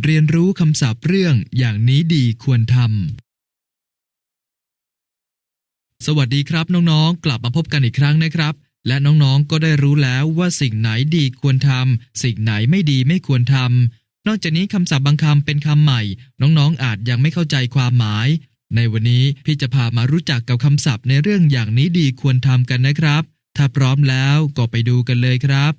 เรียนรู้คำศัพท์เรื่องอย่างนี้ดีควรทำ สวัสดีครับน้องๆ กลับมาพบกันอีกครั้งนะครับ และน้องๆ ก็ได้รู้แล้วว่าสิ่งไหนดีควรทำ สิ่งไหนไม่ดีไม่ควรทำ นอกจากนี้คำศัพท์บางคำเป็นคำใหม่ น้องๆ อาจยังไม่เข้าใจความหมาย ในวันนี้พี่จะพามารู้จักกับคำศัพท์ในเรื่องอย่างนี้ดีควรทำกันนะครับ ถ้าพร้อมแล้วก็ไปดูกันเลยครับ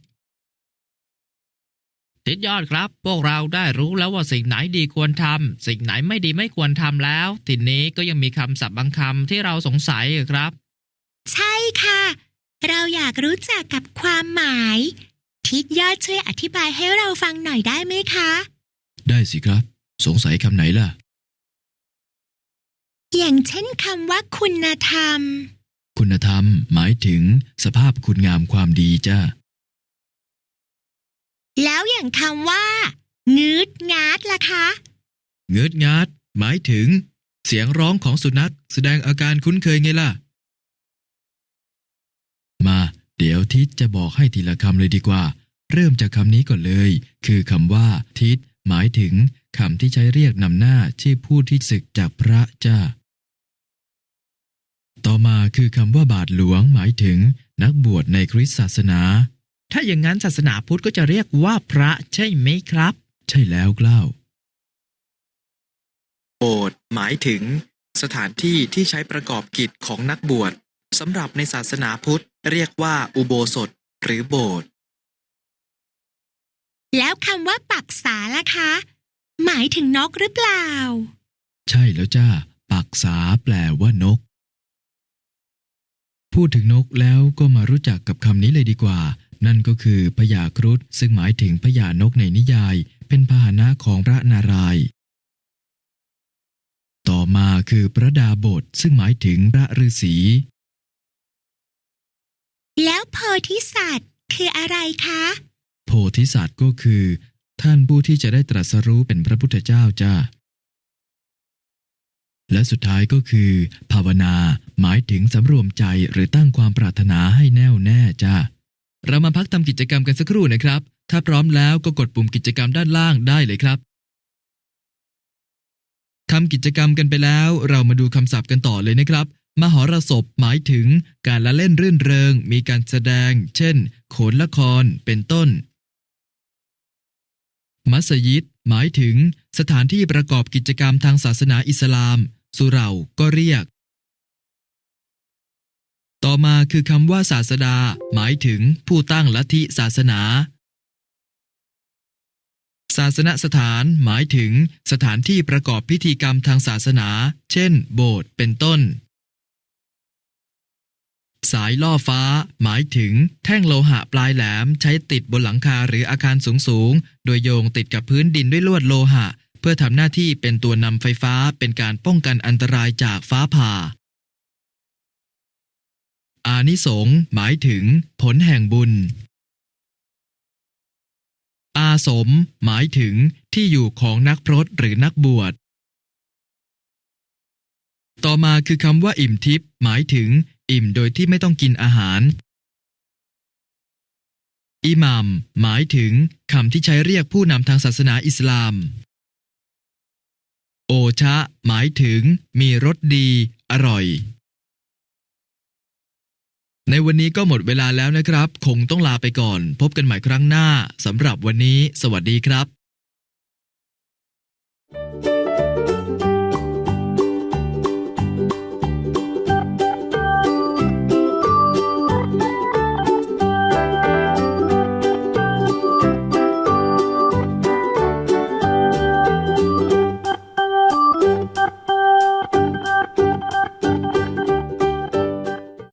ติดยอดครับ พวกเราได้รู้แล้วว่าสิ่งไหนดีควรทำสิ่งไหนไม่ดีไม่ควรทำแล้ว ทีนี้ก็ยังมีคำศัพท์บางคำที่เราสงสัยอยู่ครับ ใช่ค่ะ เราอยากรู้จักกับความหมาย ทิดยอดช่วยอธิบายให้เราฟังหน่อยได้ไหมคะ ได้สิครับ สงสัยคำไหนล่ะ อย่างเช่นคำว่าคุณธรรม คุณธรรมหมายถึงสภาพคุณงามความดีจ้า แล้วอย่างคำว่างืดงาดล่ะคะ เงืดงาด หมายถึง เสียงร้องของสุนัขแสดงอาการคุ้นเคยไงล่ะ มา เดี๋ยวทิศจะบอกให้ทีละคำเลยดีกว่า เริ่มจากคำนี้ก่อนเลย คือคำว่า ทิศหมายถึงคำที่ใช้เรียกนำหน้าชื่อผู้ที่ศึกจากพระจ้า ต่อมาคือคำว่าบาทหลวงหมายถึง นักบวชในคริสตศาสนา ถ้าอย่างนั้นศาสนาพุทธก็จะเรียกว่าพระใช่ไหมครับ ใช่แล้วกล้าวโบสถ์หมายถึง สถานที่ที่ใช้ประกอบกิจของนักบวชสำหรับในศาสนาพุทธเรียกว่าอุโบสถ หรือโบสถ์แล้วคำว่าปักษาล่ะคะ หมายถึงนกหรือเปล่า ใช่แล้วจ้าปักษาแปลว่านก พูดถึงนกแล้วก็มารู้จักกับคำนี้เลยดีกว่า นั่นก็คือพญาครุฑซึ่งหมายถึงพญานกในนิยาย เป็นพาหนะของพระนารายณ์ต่อมาคือพระดาบทซึ่งหมายถึงพระฤาษีแล้วโพธิสัตว์คืออะไรคะ โพธิสัตว์ก็คือ ท่านผู้ที่จะได้ตรัสรู้เป็นพระพุทธเจ้าจ้าและสุดท้ายก็คือ ภาวนา หมายถึงสำรวมใจหรือตั้งความปรารถนาให้แน่วแน่จ้า เรามาพักทำกิจกรรมกันสักครู่นะครับ ถ้าพร้อมแล้วก็กดปุ่มกิจกรรมด้านล่างได้เลยครับทำกิจกรรมกันไปแล้ว เรามาดูคำศัพท์กันต่อเลยนะครับมหรสพหมายถึงการละเล่นรื่นเริง มีการแสดง เช่น โขนละคร เป็นต้น มัสยิด หมายถึง สถานที่ประกอบกิจกรรมทางศาสนาอิสลาม สุเหร่าก็เรียก ต่อมาคือคำว่าศาสดา หมายถึงผู้ตั้งลัทธิศาสนา ศาสนสถานหมายถึงสถานที่ประกอบพิธีกรรมทางศาสนา เช่น โบสถ์เป็นต้น สายล่อฟ้า หมายถึงแท่งโลหะปลายแหลมใช้ติดบนหลังคาหรืออาคารสูงๆ โดยโยงติดกับพื้นดินด้วยลวดโลหะ เพื่อทำหน้าที่เป็นตัวนำไฟฟ้าเป็นการป้องกันอันตรายจากฟ้าผ่าอา นิสงส์หมายถึง ผลแห่งบุญ อาสม หมายถึงที่อยู่ของนักพรตหรือนักบวช ต่อมาคือคำว่าอิ่มทิพย์หมายถึง อิ่มโดยที่ไม่ต้องกินอาหารอิหมัมหมายถึงคำที่ใช้เรียกผู้นำทางศาสนาอิสลาม โอชะ หมายถึง มีรสดี อร่อย ในวันนี้ก็หมดเวลาแล้วนะครับ คงต้องลาไปก่อน พบกันใหม่ครั้งหน้าสำหรับวันนี้ สวัสดีครับ